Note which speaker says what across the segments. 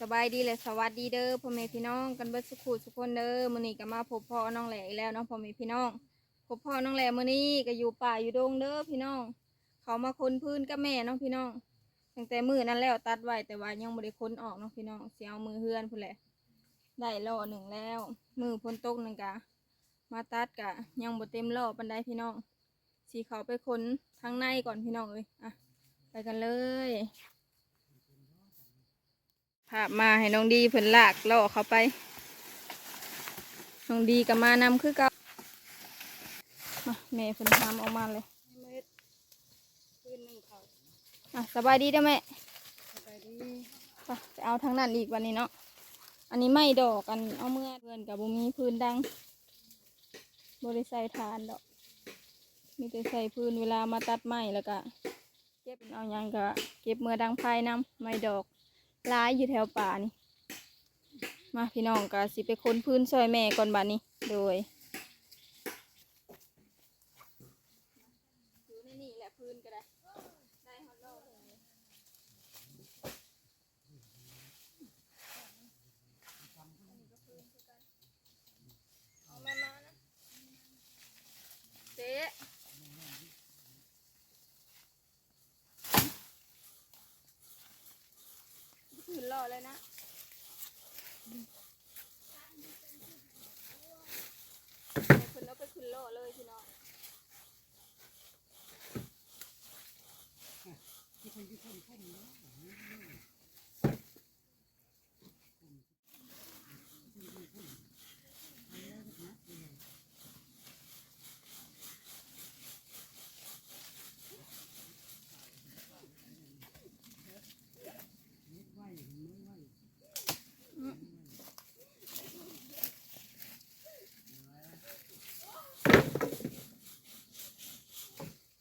Speaker 1: สบายดีเลยสวัสดีเด้อพ่อแม่พี่น้องกันเบิดสุขุสุกคนเด้อมื้อนี้ก็มาพบพ่อน้องแหล่อีกแล้วเนาะพ่อแม่พี่น้องพบพ่อน้องแหล่มื้อนี้ก็อยู่ป่าอยู่ดงเด้อพี่น้อง เขามาค้นพื้นกับแม่น้องพี่น้องตั้งแต่มือนั้นแล้วตัดไว้แต่ว่ายังบ่ได้ค้นออกเนาะพี่น้องสิเอามือเฮือนพุ่นแหละได้ล่อหนึ่งแล้ว มือพ้นตกหนึ่งกะมาตัดกะยังบ่เต็มล่อปันไดพี่น้องสีเขาไปค้นทางในก่อนพี่น้องเอ้ยอะไปกันเลย ภาพมาให้น้องดีเพิ่นลากล่อเขาไป น้องดีกับมานำคือเก่ามาแม่เพิ่นทำออกมาเลย
Speaker 2: เม็ดคืนหนึ่งเขา
Speaker 1: อะสบายดีเด้อแม่
Speaker 2: สบายดี
Speaker 1: ไปเอาทางนั้นอีกวันนี้เนาะ อันนี้ไม่ดอกกันเอาเมื่อเพื่อนกับบุมีพื้นดัง บริใส่ทานดอก มีแต่ใส่พื้นเวลามาตัดไม้แล้วก็เก็บเอาหยังก็เก็บเมื่อดังไฟน้ำไม่ดอก หลายอยู่แถวป่านี่ มาพี่น้องก็สิไปค้นพื้นซอยแม่ก่อนบัดนี้ โดยอยู่ในนี่แหละพื้นก็ได้ฮอตดอกเลย เอามามานะเจ๊ขึ้นร อเลยนะเพิ่นเอาไปขึ้นรอเลยพี่น้อง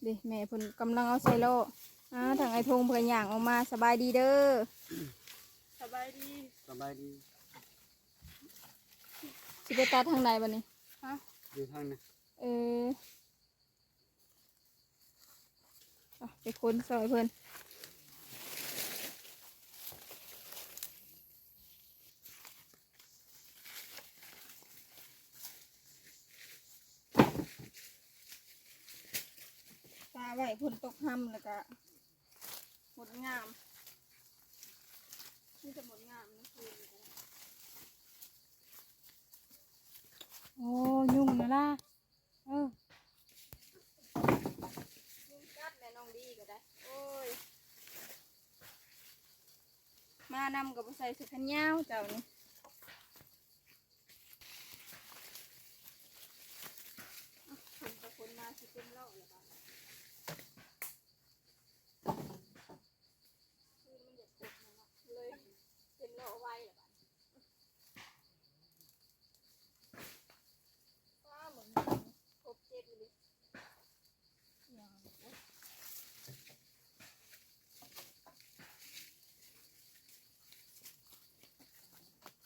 Speaker 1: ดิแม่เพิ่นกำลังเอาใส่โลอ่าทางไอ้ทงเพิ่นย่างออกมาสบายดีเด้อ
Speaker 2: สบายดี
Speaker 3: สบายดี
Speaker 1: สิไปตัดทางไหนบัดนี้
Speaker 2: ฮะ
Speaker 3: อยู่ทางนะ
Speaker 1: เออเอาไปค้นซอยเพิ่น ไว้พุ่นตกห้ำแล้วก็หมดงามนี่จะหมดงามนี่คือ
Speaker 2: โอ้ยุ่งนะล่ะเออ
Speaker 1: ยุ่งกัดแม่น้องดีก็ได้ โอ้ย มานำกับใส่เสื้อแขนยาวเจ้านี่อะคนกับคนมาสิเป็นเล่าเลยบ้างคือมันอยากกดนะเนาะเลยเป็นเล่าไว้เลยบ้างว้าเหมือนครบเจ็ดเลย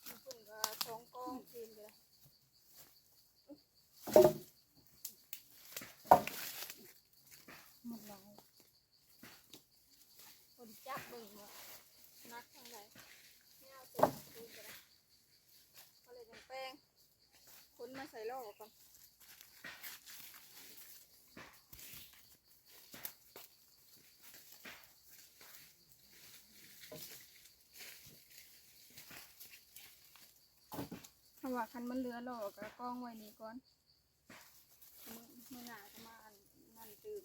Speaker 1: ญี่ปุ่นก็สองกองคืนไปเลย
Speaker 2: หมดแล้ว
Speaker 1: คนจับเบิ่งว่านักทางไหนไม่เอาตัวคืนไปเลยก็เลยจัง แป้งคนมาใส่ลอก่อนถ้าว่าคันมันเหลือลอกก็กองไว้นี่ก่อนมื้อมื่อหน้าก็มาอันนั่นตื่น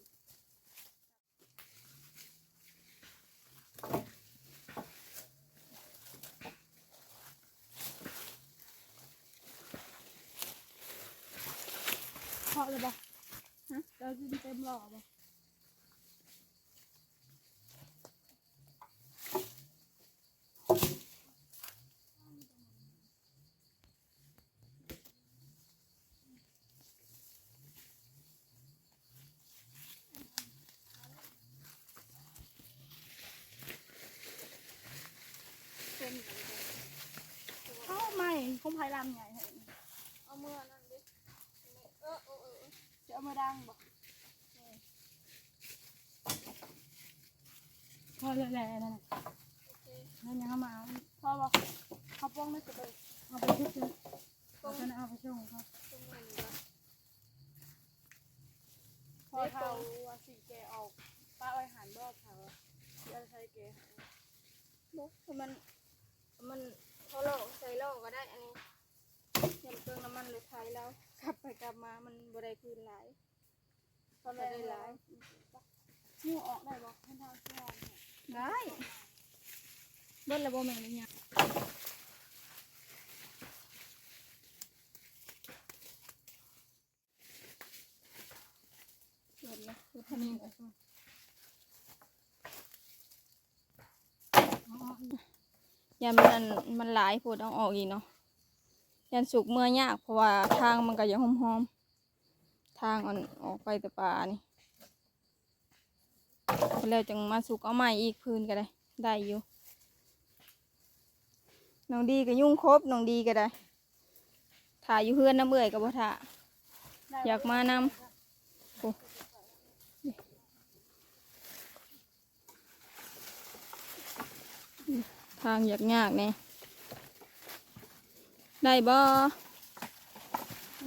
Speaker 2: เลยบ่ฮะเราจะเต็มหล่อบ่
Speaker 1: เป็นเหมือนกัน
Speaker 2: เข้าไม่คงพายลำใหญ่ให้
Speaker 1: เอามือนั่นดิเออเออเออ
Speaker 2: จะ เอามาดังบ่พอแล้วแหละนั่นน่ะนั่นยังเอามาเอาพอบอกเขาป้องไม่สุดเลยเอาไปชุดเลยเอาไปเอาไปช่วงเขาพอเทาว่าสีแกออกป้าไว้หันรอบเทาที่อะใช้แก
Speaker 1: บุกมันมันเขาลอกใส่ลอกก็ได้อันนี้เห็นเครื่องน้ำมันรถไทยแล้ว กลับไปกลับมามันบ่ได้คืนหลาย
Speaker 2: ตอนแรกหลายนิ้วออกได้บอกให้ทางที่ห้องเนี่ย
Speaker 1: ได้เบิ้ลระบบแม่นเลยเนี่ยเบิ้ลละคือทำยังไงยันมันมันหลายโพดเอาออกอีกเนาะ ยันสุกเมื่อยากเพราะว่าทางมันก็ยังหอมๆ ทางอ่อนออกไปแต่ป่านี่แล้วจังมาสุกเอาใหม่อีกพื้นก็ได้ ได้อยู่น้องดีก็ยุ่งครบน้องดีก็ได้ถ่ายอยู่เพื่อนน้ำเบื่อยกับบ่ถ่าอยากมานำโอ้ทางอยากยากเนี่ย ได้บ่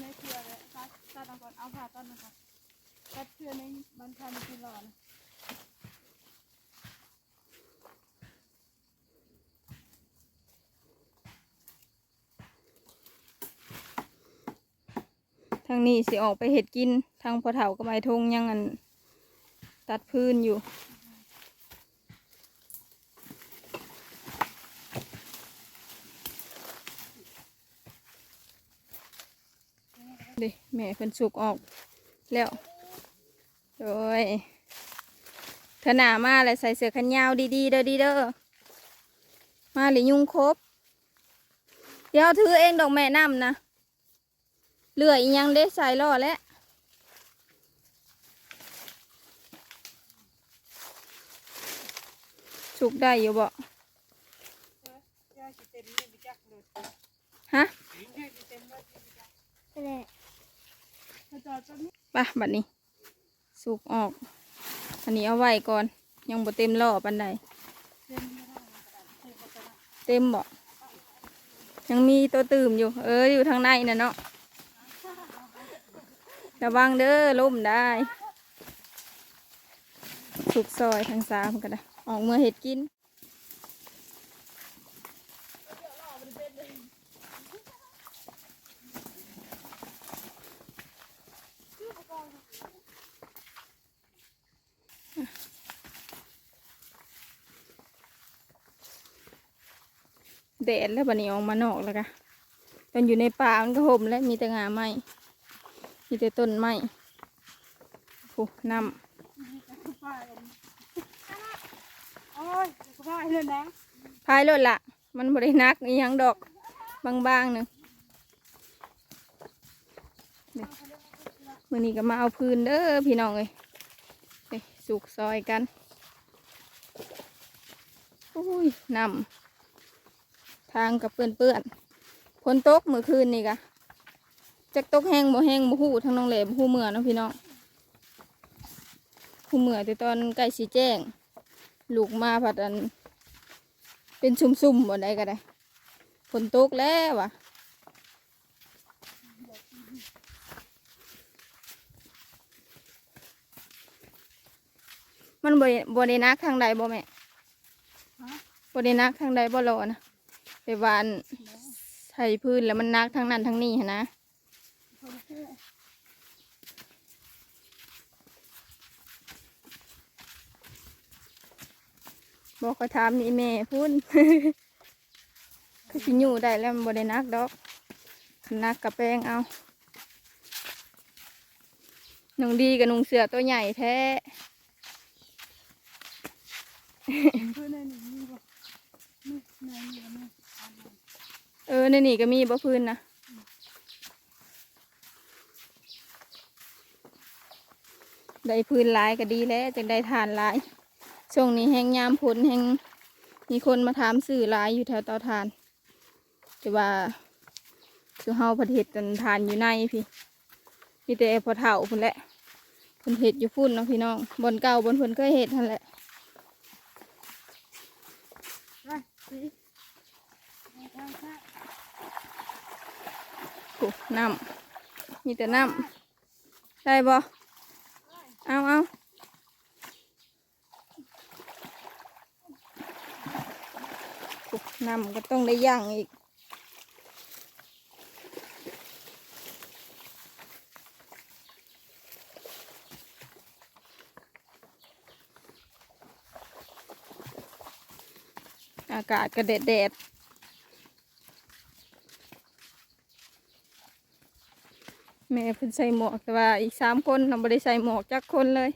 Speaker 2: ในเครือเลยตัดตัดเอาก่อนเอาผ่าตัดนะคะตัดเครือในบรรทัดที่รอนะ
Speaker 1: ทางนี้สิออกไปเห็ดกิน ทางพอเถากับไม้ทงยังอัน ตัดพื้นอยู่ ดิแม่เพิ่นสุกออกแล้วโอ้ยเธอหนามาเลยใส่เสื้อแขนยาวดีๆเด้อดีเด้อมาหรือยุงครบ เดี๋ยวถือเองดอกแม่น้ำนะเหลืออียังได้ใส่ล่อแล้วสุกได้อยู่บ่
Speaker 2: ยาสิเต็มเลยไปจักเลย
Speaker 1: ฮะ ปะบัดนี้สุกออก อันนี้เอาไว้ก่อน ยังบ่เต็มล่อปันใด
Speaker 2: เต็มไม่ได้กระดาษเต็มกระดาษ
Speaker 1: เต็มบ่ยังมีตัวตื่มอยู่ เอออยู่ทางในน่ะเนาะระวังเด้อล่มได้สุกซอยทางสามก็ได้ออกเมื่อเห็ดกิน แดดแล้วบัดนี้ออกมานอกแล้วกะตอนอยู่ในป่ามันก็ห่มแล้วมีแต่งาไม้มีแต่ต้นไม้โอ้น้
Speaker 2: ป้าเอ็นโอ้ยป้าเลยนะำ
Speaker 1: พายรถละมันบรินักอีหยังดอกบางๆหนึ่งนี่มื่อนี้ก็มาเอาพื้นเด้อพี่น้องเลยไปสุกซอยกัน อุ้ยน้ำ ทางกับเปื้อนๆฝนตกเมื่อคืนนี่กะจักตกแห้งบ่แห้งบ่หู้ทั้งน้องเหลบ่หู้เมื่อเนาะพี่น้องหู้เมื่อแต่ตอนใกล้สีแจ้ง ลูกมาผัดอัน เป็นซุ่มๆบ่ได้ก็ได้ฝนตกแล้วว่ะมันบ่ได้บ่ได้นักทางใดบ่แม่
Speaker 2: ฮะ
Speaker 1: บ่ได้นักทางใดบ่รอนะไปห วานใส่พื้นแล้วมันนักทางนั้นทางนี้หั้นนะ
Speaker 2: คนเชื่อ
Speaker 1: บอกก็ถามนี่แม่พุ่นคือสิอยู่ได้แล้วมันบ่ได้นักดอกคันนักกับแป้งเอาน้องดีกับนุงเสือตัวใหญ่แท้
Speaker 2: เพื่อนในนี้มีบ่นี่ในนี้มีอันนั้น
Speaker 1: เออในนี่ก็มีบ่พื้นนะได้พื้นลายก็ดีแล้วจังได้ทานลายช่วงนี้แห้งยามผลแห้งมีคนมาถามสื่อลายอยู่แถวเตาทานแต่ว่าคือเฮาประเทศกันทานอยู่ในพี่มีแต่พอเฒ่าพุ่นแหละพิ่นเห็ดอยู่พุ่นเนาะพี่น้องบนเก่าบนพิ่นเคยเห็ดนั่นแหละ
Speaker 2: ไป สิทางข้าง
Speaker 1: โอ้น้ำมีแต่น้ำได้บ่เอาเอาโอ้น้ำก็ต้องได้ย่างอีกอากาศก็แดดแดด แม่เพิ่นใส่หมวกแต่ว่าอีกสามคนเราไม่ได้ใส่หมวกจักคนเลย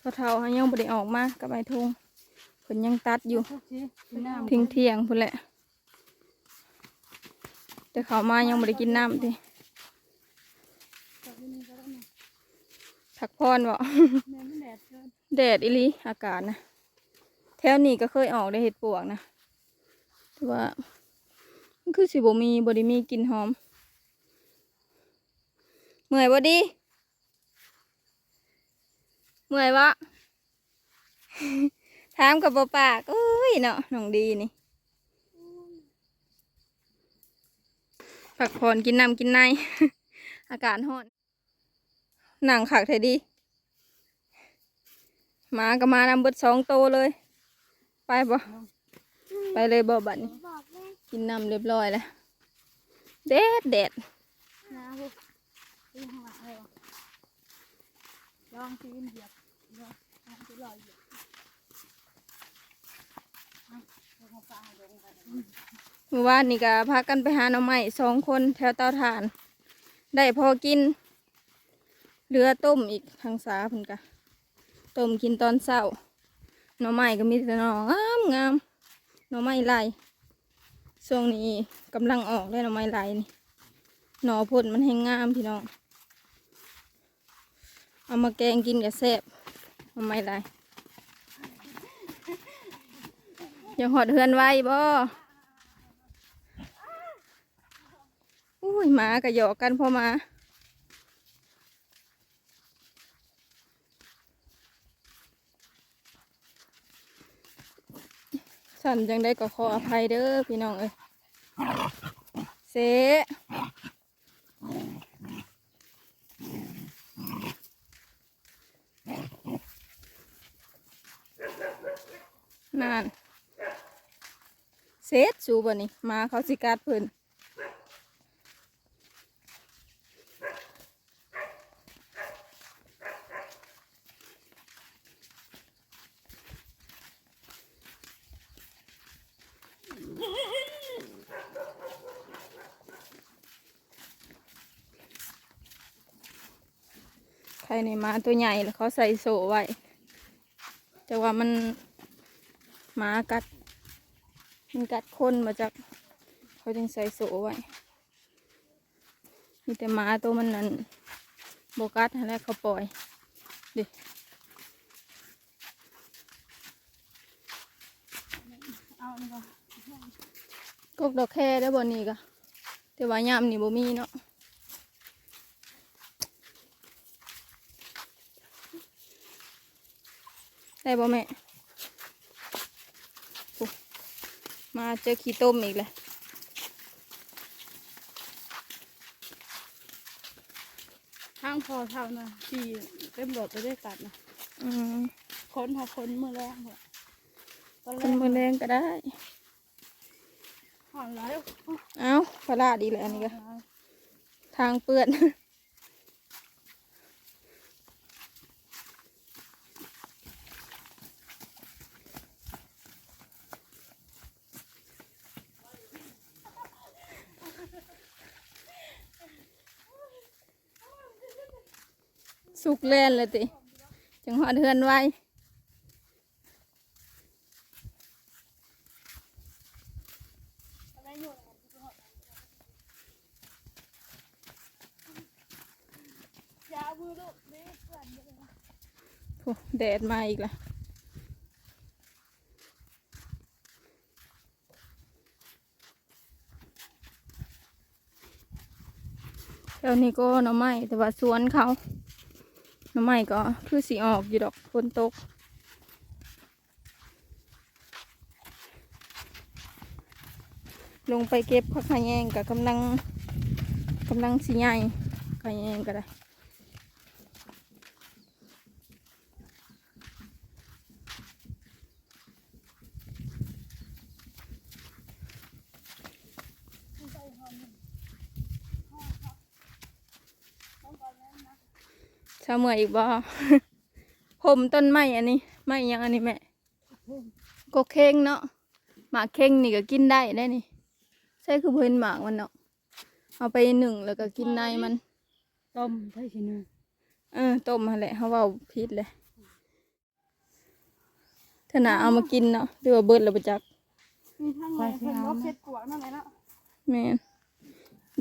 Speaker 1: พอเท่าเขายังบ่ได้ออกมากับไอ้ทง เพิ่นยังตัดอยู่
Speaker 2: ทุกทีกินน้ำ
Speaker 1: ทิ้งเที่ยงพุ่นแหละแต่เขามายังบ่ได้กินน้ำติ
Speaker 2: กับที่นี่ก็ได้นะ
Speaker 1: พักพรบ่
Speaker 2: แม่ไม่แดดเกิน
Speaker 1: แดดอีหลีอากาศนะ แถวนี้ก็เคยออกได้เห็ดปวกนะแต่ว่ามันคือสิบ่มีบ่ได้มีกลิ่นหอม เมื่อยบ่ดีเมื่อยวะ ถามกับบ่ปากเอ้ยเนาะน้องดีนี่ผักผ่อนกินน้ำกินใน อากาศร้อนหนังขักไทยดีมาก็มานำเบิดสองโตเลย ไปบ่ไปเลยบ่บัดนี่
Speaker 2: กิ
Speaker 1: นน้ำเรียบร้อยแล้วแดดแดด
Speaker 2: ย่างหลังเลยวะลองทีนเหยียบลองลองที่ลอยเหยียบเอาเอาของฟ้าให้ลงไปนะ
Speaker 1: เมื่อวานนี่ก็พากันไปหาหน่อไม้สองคนแถวเตาถ่าน ได้พอกินเหลือต้มอีกทางสาเพิ่นกะต้มกินตอนเช้าหน่อไม้ก็มีแต่หน่องามงามหน่อไม้ลายช่วงนี้กำลังออกเลยหน่อไม้ลายนี่หน่อพ่นมันแห้งงามพี่น้องเอามาแกงกินกับแซ่บหน่อไม้ลาย ยังหอดเฮือนไว้บ่อุ้ยหมาก็หยอกกันพอมาฉันจังได้ก็ขออภัยเด้อพี่น้องเอ้ยเสนาน เสดสูบ่นี่มาเขาสิกัดเพิ่นใครในมาตัวใหญ่แล้วเขาใส่โซ่ไว้ แต่ว่ามันหมากัด มันกัดคนมาจาก เขาจึงใส่โซ่ไว้ มีแต่หมาตัวมันนั้นโบกัดนั่นแหล้วเขาปล่อยดิ
Speaker 2: เอานี่ก่อน
Speaker 1: กกดอกแค่ได้บนนี้ก็แต่ว่ายามนี่บ่มีเนาะได้บ่แม่โอ้ มาเจอขี้ต้มอีกเลย
Speaker 2: ข้างพอเท่านะขี่เต็มรถไปได้กัดนะ
Speaker 1: อืม
Speaker 2: ค้นหาค้นมือแรกเลยตอนแร
Speaker 1: คน
Speaker 2: ก
Speaker 1: มือแรงก็ได้
Speaker 2: ห่อนแล้ว
Speaker 1: เอ้าพลาดอีกแล้วอันนี้ก็ ทางเปื้อน สุกเล่นเลยติจังหวะเทือนไว้
Speaker 2: ยามือลูกนี่เพื่อนเยนะ
Speaker 1: โอ้แดดมาอีกละแล้วนี่ก็หน่อไม้แต่ว่าสวนเขา หน่อไม้ก็คือสีออกอยู่ดอกฝนตกลงไปเก็บผักขะแยงกับกำลังกำลังสีใหญ่ขะแยงก็ได้ ชาวเมืองอีกบ่ผมต้นไม้อันนี้ไม้หยังอันนี้แม่ก็เข่งเนาะหมากเข่งนี่ก็กินได้ได้นี่ใช่คือเพิ่นหมากมันเนาะเอาไปหนึ่งแล้วก็กินในมัน
Speaker 2: ต้มไทยชินึง
Speaker 1: เออต้มมาแหละเขาเว่าพิษเลยเถานาเอามากินเนาะหรือว่าเบิดแล้วประจัก
Speaker 2: มีทั้งไงเพิ่นลบเช็ดกวกนั่นแหละเนาะ
Speaker 1: แม่น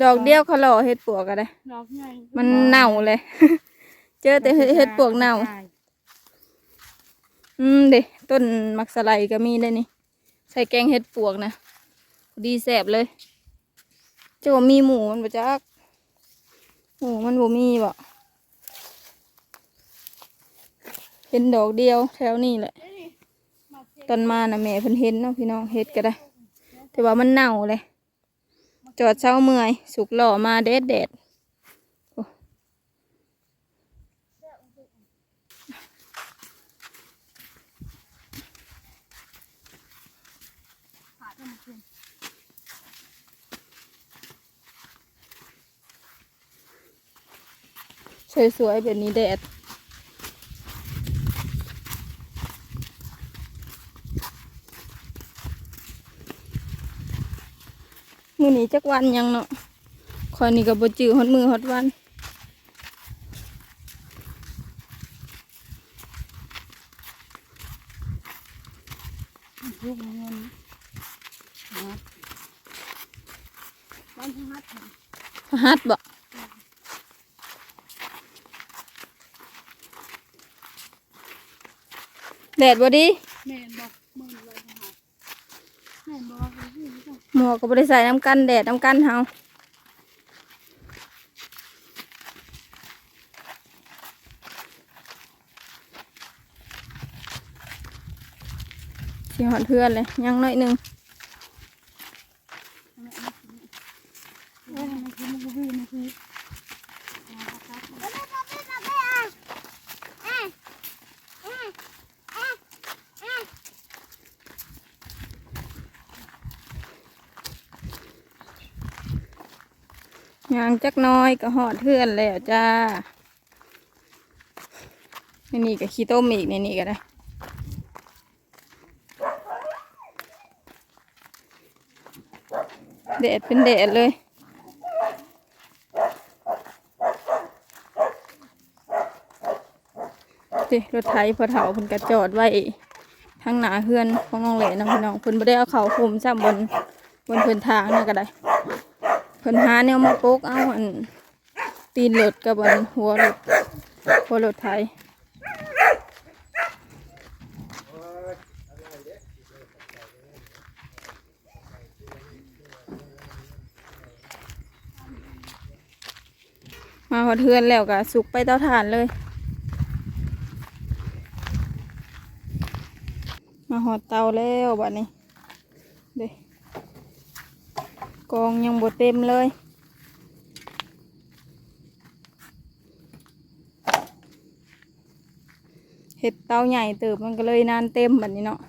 Speaker 1: ดอกเดียวเขาหล่อเฮ็ดปวกก็ได้
Speaker 2: ดอกใหญ่
Speaker 1: มันเน่าเลย เจอแต่เฮ็ดเฮ็ดปวกเน่า อืมเด้ต้นมักสไลก็มีได้นี่ ใส่แกงเห็ดปวกนะพอดีแสบเลยเจะว่ามีหมูมันบ่จักหมูมันบ่มีบ่เป็นดอกเดียวแถวนี้แหละตอนมานะแม่เพิ่นเห็นเนาะพี่น้องเห็ดก็ได้ แต่ว่ามันเน่าเลย จอดเช้าเมื่อย สุกหล่อมาแดดแดดโอ้
Speaker 2: ขาดมันขึ้น
Speaker 1: สวยๆแบบนี้แดดมือนี้จักวันยังเนาะคอยนี่ก็บ่จื้อฮอดมือฮอดวัน
Speaker 2: ลูกเงิน วันทั้งฮัด
Speaker 1: ฮัดบ่แดดบ่ดี
Speaker 2: แม่บอกมึงเลยนะฮะแม่บอกเลยที่นี่จ้ะ
Speaker 1: หมวกก็บ่ได้ใส่น้ำกันแดดน้ำกันเฮาสิฮอดเพื่อนเลยยังน้อยหนึ่ง
Speaker 2: แม่ไม่กินมันก็วิ่งมันคือ
Speaker 1: ยังจักน้อยก็หอดเพื่อนแล้วจ้าในนี่ก็ขี้ต้มอีกนี่นี่ก็ได้แดดเป็นแดดเลยดิรถไถพอเถาเพิ่นกระจอดไว้ทางหนาเฮือนของน้องเหลนะพี่น้องเพิ่นบ่ได้เอาเขาคุมซ้ำบนบนพื้นทางนี่ก็ได้ เพิ่นหาแนวมาปกเอาอันตีนรถกับอันหัวรถหัวรถไทยมาหอดเทือนแล้วก็สุกไปเตาถ่านเลย มาหอดเตาแล้วบัดนี้เด้ กองยังบ่เต็มเลย เห็ดเตาใหญ่เติบมันก็เลยนานเต็มแบบนี้เนาะ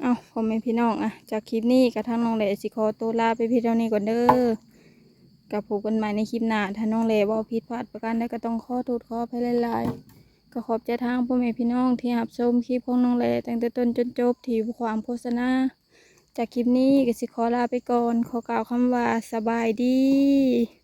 Speaker 1: เอาพ่อแม่พี่น้องอะจากคลิปนี้กับทางน้องเหลสิขอตัวลาไปพี่เท่านี้ก่อนเด้อ กับพบกันใหม่ในคลิปหน้า ถ้าน้องเลว่าผิดพลาดประการใดก็ต้องขอโทษขออภัยหลายๆก็ขอบใจทางพ่อแม่พี่น้องที่รับชมคลิปของน้องเหลตั้งแต่ต้นจนจบที่ความโฆษณา จากคลิปนี้ก็สิขอลาไปก่อน ขอกล่าวคำว่าสบายดี